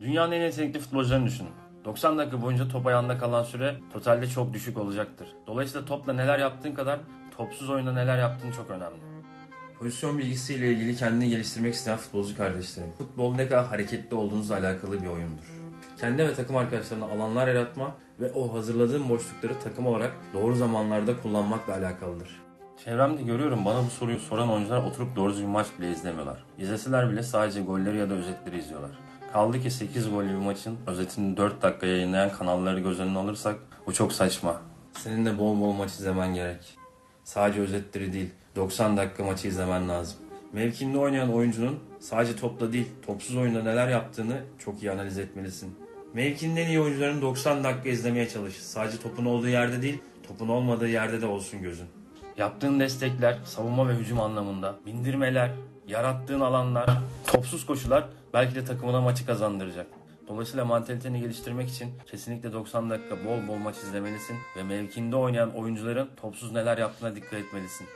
Dünyanın en yetenekli futbolcularını düşünün. 90 dakika boyunca top ayağında kalan süre totalde çok düşük olacaktır. Dolayısıyla topla neler yaptığın kadar topsuz oyunda neler yaptığın çok önemli. Pozisyon bilgisiyle ilgili kendini geliştirmek isteyen futbolcu kardeşlerim. Futbol ne kadar hareketli olduğunuzla alakalı bir oyundur. Kendi ve takım arkadaşlarına alanlar yaratma ve o hazırladığın boşlukları takım olarak doğru zamanlarda kullanmakla alakalıdır. Çevremde görüyorum bana bu soruyu soran oyuncular oturup doğru düzgün maç bile izlemiyorlar. İzleseler bile sadece golleri ya da özetleri izliyorlar. Kaldı ki 8 gollü bir maçın özetini 4 dakika yayınlayan kanalları göz önüne alırsak bu çok saçma. Senin de bol bol maç izlemen gerek. Sadece özetleri değil 90 dakika maçı izlemen lazım. Mevkinde oynayan oyuncunun sadece topla değil topsuz oyunda neler yaptığını çok iyi analiz etmelisin. Mevkinin en iyi oyuncuların 90 dakika izlemeye çalış. Sadece topun olduğu yerde değil, topun olmadığı yerde de olsun gözün. Yaptığın destekler, savunma ve hücum anlamında, bindirmeler, yarattığın alanlar, topsuz koşular belki de takımına maçı kazandıracak. Dolayısıyla mantaliteni geliştirmek için kesinlikle 90 dakika bol bol maç izlemelisin ve mevkinde oynayan oyuncuların topsuz neler yaptığına dikkat etmelisin.